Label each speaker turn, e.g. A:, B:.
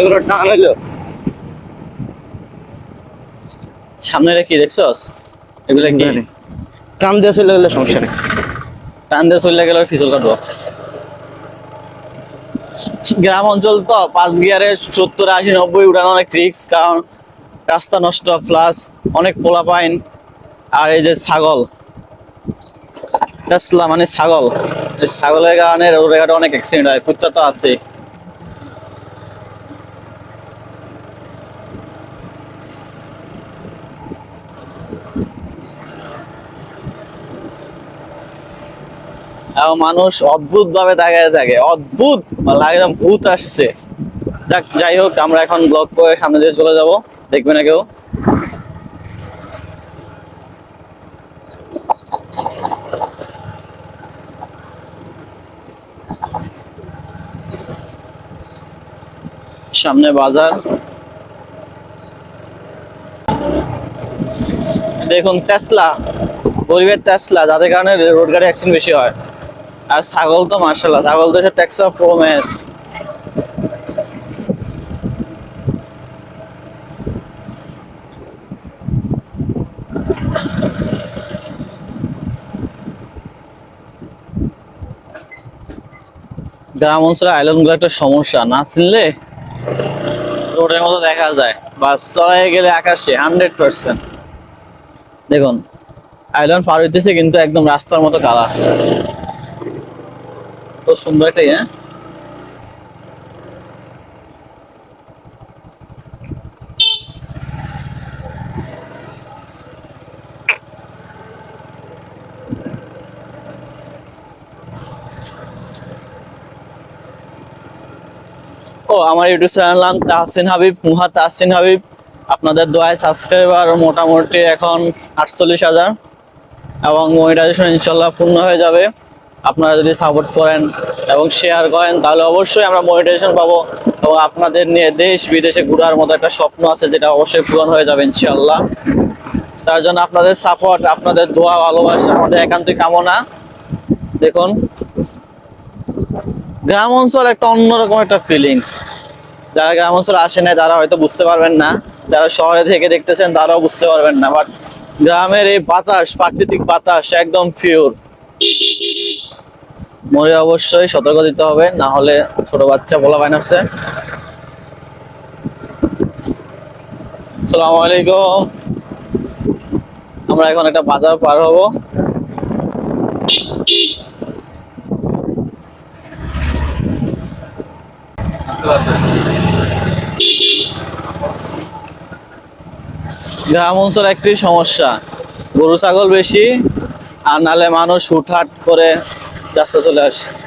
A: এগুলো টান হইল। সামনে কি দেখছস? এগুলো কি?
B: টান দিয়ে চলে গেলে সমস্যা নেই।
A: টান দিয়ে চলে গেলে ফিসল কাটবো? গ্রাম অঞ্চল তো পাঁচ গিয়ারে সত্তর আশি নব্বই উড়ানো অনেক রিক্স কারণ রাস্তা নষ্ট প্লাস অনেক পোলা পাইন আর এই যে ছাগল। টেসলা মানে ছাগল। এই ছাগলের কারণে রোডে অনেক অ্যাক্সিডেন্ট হয় কুত্তা তো আছে মানুষ অদ্ভুত ভাবে তাকায় থাকে। অদ্ভুত! লাগে যেন ভূত আসছে। যাক, যাই হোক, আমরা এখন ব্লক করে সামনে দিয়ে চলে যাব। দেখবে না কেউ? সামনে বাজার। দেখুন টেসলা গরিবের টেসলা যাদের কারণে রোড গাড়ি অ্যাক্সিডেন্ট বেশি হয়। আর ছাগল তো মার্শাল্লাহ ছাগল তো টেক্সা প্রো ম্যাচ গ্রাম অঞ্চলে আইল্যান্ডগুলো একটা সমস্যা, না চিনলে রোডের মতো দেখা যায়। বাস চড়াই গেলে আকাশে হান্ড্রেড পার্সেন্ট দেখুন আইল্যান্ড পার হইতেছে কিন্তু একদম রাস্তার মতো কালার তো সুন্দর একটাই হ্যাঁ ও, আমার ইউটিউব চ্যানেল নাম তাহসিন হাবিব, মুহা তাহসিন হাবিব। আপনাদের দোয়ায় সাবস্ক্রাইবার মোটামুটি এখন আটচল্লিশ হাজার। এবং মনিটাইজেশন ইনশাল্লাহ পূর্ণ হয়ে যাবে। আপনারা যদি সাপোর্ট করেন এবং শেয়ার করেন, তাহলে অবশ্যই আমরা মনিটাইজেশন পাবো এবং আপনাদের নিয়ে দেশ বিদেশে ঘোরার মতো একটা স্বপ্ন আছে যেটা অবশ্যই পূরণ হয়ে যাবে ইনশাল্লাহ তার জন্য আপনাদের সাপোর্ট আপনাদের দোয়া, ভালোবাসা, আমাদের একান্তই কামনা। দেখুন, গ্রাম অঞ্চল একটা অন্যরকম একটা ফিলিংস যারা গ্রাম অঞ্চলে আসে নাই, তারা হয়তো বুঝতে পারবেন না। যারা শহরে থেকে দেখতেছেন, তারাও বুঝতে পারবেন না। বাট গ্রামের এই বাতাস, প্রাকৃতিক বাতাস, একদম পিওর মরে অবশ্যই সতর্ক দিতে হবে, না হলে ছোট বাচ্চা বলা বাইন আছে সালাম আলাইকুম। আমরা এখন একটা বাজার পার হব। গ্রাম অঞ্চল একটি সমস্যা, গরু, ছাগল বেশি, আর নালে মানুষ হুটহাট করে রাস্তা চলে আসে